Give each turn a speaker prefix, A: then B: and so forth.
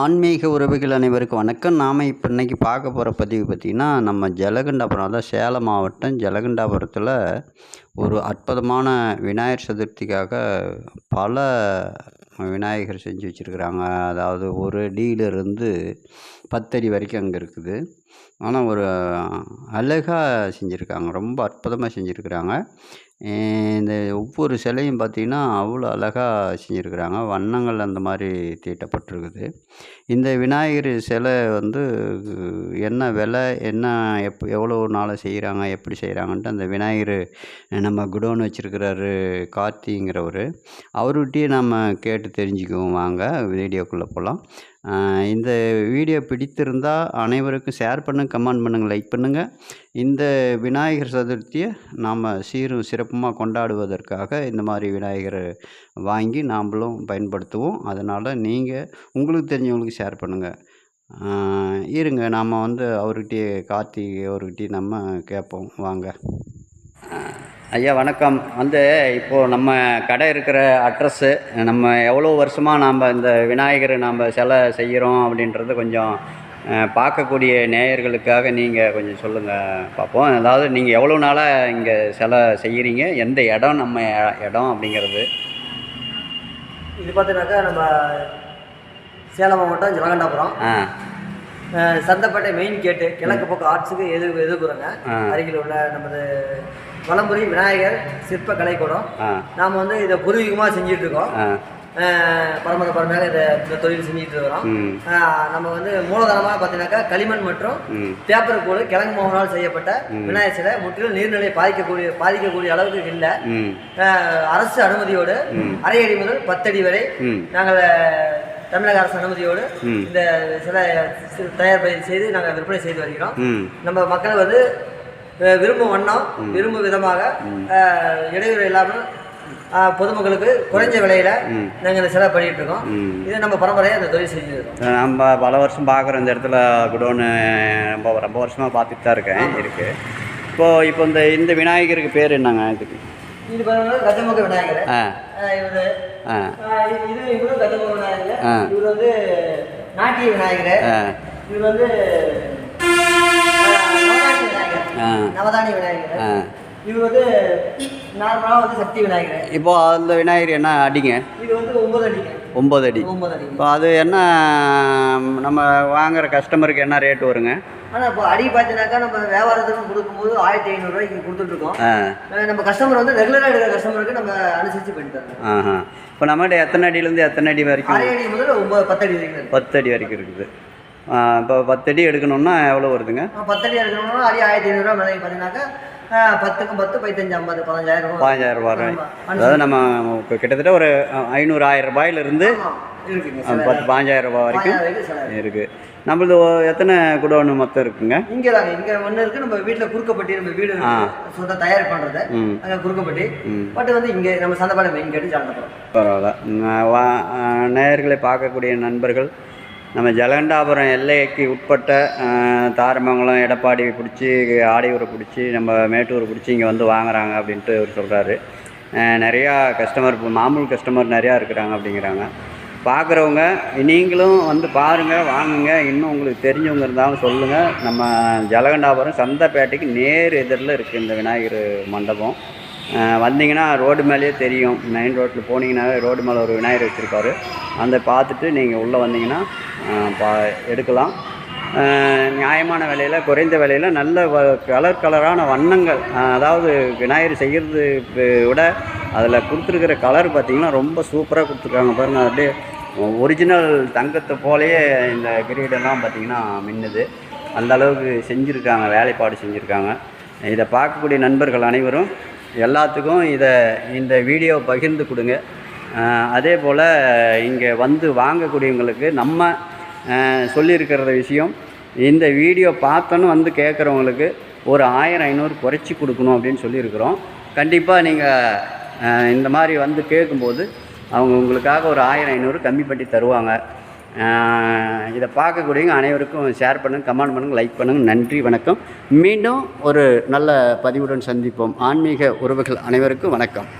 A: ஆன்மீக உறவுகள் அனைவருக்கும் வணக்கம். நாம் இப்போ இன்றைக்கி பார்க்க போகிற பதிவு பார்த்திங்கன்னா நம்ம ஜலகண்டாபுரம் அதாவது சேலம் மாவட்டம் ஜலகண்டாபுரத்தில் ஒரு அற்புதமான விநாயகர் சதுர்த்திக்காக பல விநாயகர் செஞ்சு வச்சுருக்குறாங்க. அதாவது ஒரு அடியிலிருந்து பத்தடி வரைக்கும் அங்கே இருக்குது. ஆனால் ஒரு அழகாக செஞ்சுருக்காங்க. ரொம்ப அற்புதமாக செஞ்சுருக்குறாங்க. இந்த ஒவ்வொரு சிலையும் பார்த்திங்கன்னா அவ்வளோ அழகாக செஞ்சுருக்குறாங்க. வண்ணங்கள் அந்த மாதிரி தீட்டப்பட்டிருக்குது. இந்த விநாயகர் சிலை வந்து என்ன விலை என்ன எப் எவ்வளோ நாளாக செய்கிறாங்க எப்படி செய்கிறாங்கன்ட்டு அந்த விநாயகர் நம்ம குடோன் வச்சுருக்கிறாரு கார்த்திங்கிறவர். அவர்கிட்டயே நம்ம கேட்டு தெரிஞ்சுக்குவோம். வாங்க வீடியோக்குள்ளே போகலாம். இந்த வீடியோ பிடித்திருந்தால் அனைவருக்கும் ஷேர் பண்ணுங்கள் கமெண்ட் பண்ணுங்கள் லைக் பண்ணுங்கள் இந்த விநாயகர் சதுர்த்தியை நாம் சீரும் சிறப்புமாக கொண்டாடுவதற்காக இந்த மாதிரி விநாயகர் வாங்கி நாம்ளும் பயன்படுத்துவோம். அதனால் நீங்கள் உங்களுக்கு தெரிஞ்சவங்களுக்கு ஷேர் பண்ணுங்கள் இருங்க நாம் வந்து அவர்கிட்டயே கார்த்திகை அவர்கிட்டயே நம்ம கேட்போம். வாங்க. ஐயா வணக்கம். வந்து இப்போது நம்ம கடை இருக்கிற அட்ரஸ்ஸு நம்ம எவ்வளோ வருஷமாக நாம் இந்த விநாயகர் நாம் சிலை செய்கிறோம் அப்படின்றது கொஞ்சம் பார்க்கக்கூடிய நேயர்களுக்காக நீங்கள் கொஞ்சம் சொல்லுங்கள் பார்ப்போம். அதாவது நீங்கள் எவ்வளோ நாளாக இங்கே சிலை செய்கிறீங்க? எந்த இடம் நம்ம இடம் அப்படிங்கிறது?
B: இது பார்த்தீங்கன்னாக்கா நம்ம சேலம் மாவட்டம் ஜலகண்டாபுரம்.
A: ஆ.
B: சந்தப்பேட்டை மெயின் கேட்டு கிழக்கு பக்கம் ஆர்ட்ஸுக்கு எது எதிர்ப்புறங்க. அருகில் உள்ள நமது வலம்புரி விநாயகர் சிற்ப கலைக்கூடம் நாம் வந்து இதை பூர்வீகமாக செஞ்சுட்டு இருக்கோம் பரமத பரமையாக இதை இந்த தொழில் செஞ்சுட்டு இருக்கிறோம். நம்ம வந்து மூலதனமாக பார்த்தீங்கன்னாக்கா களிமண் மற்றும் பேப்பர் கூடு கிழங்கு மோகனால் செய்யப்பட்ட விநாயகர் சிலை முற்றிலும் நீர்நிலை பாதிக்கக்கூடிய பாதிக்கக்கூடிய அளவுக்கு இல்லை. அரசு அனுமதியோடு அரை அடி முதல் பத்தடி வரை நாங்கள் தமிழக அரசு அனுமதியோடு. இந்த சிலை தயார் பயிர் செய்து நாங்கள் விற்பனை செய்து வருகிறோம். நம்ம மக்கள் வந்து விரும்பும் வண்ணம் விரும்பும் விதமாக இடையூறு இல்லாமல் பொதுமக்களுக்கு குறைஞ்ச விலையில நாங்கள் இந்த சிலை பண்ணிட்டு இருக்கோம் இது நம்ம பரம்பரையாக இந்த தொழில் செஞ்சு
A: நம்ம பல வருஷம் பார்க்குறோம் இந்த இடத்துல குடோனு ரொம்ப ரொம்ப வருஷமாக பார்த்துட்டு தான் இருக்கேன் இருக்குது இப்போது இப்போ இந்த இந்த விநாயகருக்கு பேர் என்னங்க இதுக்கு?
B: இது பார்த்தீங்கன்னா கஜமுக விநாயகர். இவரு. இது- இவரும் கஜமுக. இவர் வந்து நாட்டிய விநாயகர். இவர் வந்து அஹ், நவதானிய விநாயகர். இவர் வந்து நார்மலாக வந்து சக்தி விநாயகர்.
A: இப்போ அந்த விநாயகர் என்ன அடிங்க?
B: இது வந்து ஒன்பது அடிங்க.
A: ஒம்பது அடி.
B: ஒன்பது அடி.
A: இப்போ அது என்ன நம்ம வாங்குற கஸ்டமருக்கு என்ன ரேட் வருங்க?
B: ஆனால் இப்போ அடி பார்த்தீங்கன்னாக்கா நம்ம வியாபாரத்துக்கு கொடுக்கும்போது ஆயிரத்தி ஐநூறுரூவாய்க்கு கொடுத்துட்ருக்கோம் நம்ம கஸ்டமர் வந்து ரெகுலராக எடுக்கிற கஸ்டமருக்கு நம்ம அனுசரித்து பண்ணி தரோம்
A: ஆஹா. இப்போ நம்மகிட்ட எத்தனை அடியிலேருந்து எத்தனை அடி வரைக்கும்
B: அரை அடி முதல்ல ஒன்பது பத்தடி வரைக்கும்.
A: பத்து அடி வரைக்கும் இருக்குது. இப்போ பத்து அடி எடுக்கணும்னா எவ்வளோ வருதுங்க?
B: பத்தடி எடுக்கணும்னா அடி ஆயிரத்தி ஐநூறுரூவா விலை பார்த்தீங்கன்னாக்கா பத்துக்கும் பத்து பதினஞ்சு ஐம்பது பதினஞ்சாயிரம் ரூபா
A: பதினஞ்சாயிரம் ரூபாய். அதாவது நம்ம கிட்டத்தட்ட ஒரு ஐநூறு ஆயிரம் ரூபாயிலிருந்து பத்து பாஞ்சாயிரம் ரூபாய் வரைக்கும் இருக்குது நம்மளது எத்தனை குடோனு மொத்தம் இருக்குங்க?
B: இங்கே தாங்க இங்கே ஒன்று இருக்குது நம்ம வீட்டில் குறுக்கப்பட்டி நம்ம வீடு. சொந்தம் தயார் பண்ணுறது அங்கே குறுக்கப்பட்டி. பட் வந்து இங்கே நம்ம கேட்டு ஜாண்டபுரம்
A: பரவாயில்ல. நேயர்களை பார்க்கக்கூடிய நண்பர்கள் நம்ம ஜலகண்டாபுரம் எல்லைக்கு உட்பட்ட தாரமங்கலம் எடப்பாடி பிடிச்சி ஆடையூரை பிடிச்சி நம்ம மேட்டூரை பிடிச்சி இங்கே வந்து வாங்குறாங்க அப்படின்ட்டு அவர் சொல்கிறாரு நிறையா கஸ்டமர் இப்போ மாமூல் கஸ்டமர் நிறையா இருக்கிறாங்க அப்படிங்கிறாங்க. பார்க்குறவங்க நீங்களும் வந்து பாருங்கள் வாங்குங்க. இன்னும் உங்களுக்கு தெரிஞ்சவங்க இருந்தாலும் சொல்லுங்கள் நம்ம ஜலகண்டாபுரம் சந்தைப்பேட்டைக்கு நேர் எதிரில் இருக்குது இந்த விநாயகர் மண்டபம். வந்தீங்கன்னா ரோடு மேலேயே தெரியும். மெயின் ரோட்டில் போனீங்கன்னாவே ரோடு மேலே ஒரு விநாயகர் வச்சுருக்காரு அந்த பார்த்துட்டு நீங்கள் உள்ளே வந்தீங்கன்னா பா எடுக்கலாம். நியாயமான விலையில் குறைந்த விலையில் நல்ல வ- கலர் கலரான வண்ணங்கள் அதாவது விநாயகர் செய்கிறது விட அதில் கொடுத்துருக்கிற கலர் பார்த்திங்கன்னா ரொம்ப சூப்பராக கொடுத்துருக்காங்க. பாருங்கள் அப்படியே ஒரிஜினல் தங்கத்தை போலேயே இந்த கிரீடெல்லாம் பார்த்திங்கன்னா மின்னுது. அந்த அளவுக்கு செஞ்சுருக்காங்க வேலைப்பாடு செஞ்சுருக்காங்க. இதை பார்க்கக்கூடிய நண்பர்கள் அனைவரும் எல்லாத்துக்கும் இதை இந்த வீடியோ பகிர்ந்து கொடுங்க. அதே போல் இங்கே வந்து வாங்கக்கூடியவங்களுக்கு நம்ம சொல்லியிருக்கிற விஷயம் இந்த வீடியோ பார்த்தோன்னு வந்து கேட்குறவங்களுக்கு ஒரு ஆயிரம் ஐநூறு குறைச்சி கொடுக்கணும் அப்படின்னு சொல்லியிருக்கிறோம். கண்டிப்பாக நீங்கள் இந்த மாதிரி வந்து கேட்கும்போது அவங்க உங்களுக்காக ஒரு ஆயிரம் ஐநூறு கம்மி பண்ணி தருவாங்க. இதை பார்க்கக்கூடியவங்க அனைவருக்கும் ஷேர் பண்ணுங்கள் கமெண்ட் பண்ணுங்கள் லைக் பண்ணுங்கள் நன்றி வணக்கம். மீண்டும் ஒரு நல்ல பதிவுடன் சந்திப்போம். ஆன்மீக உறவுகள் அனைவருக்கும் வணக்கம்.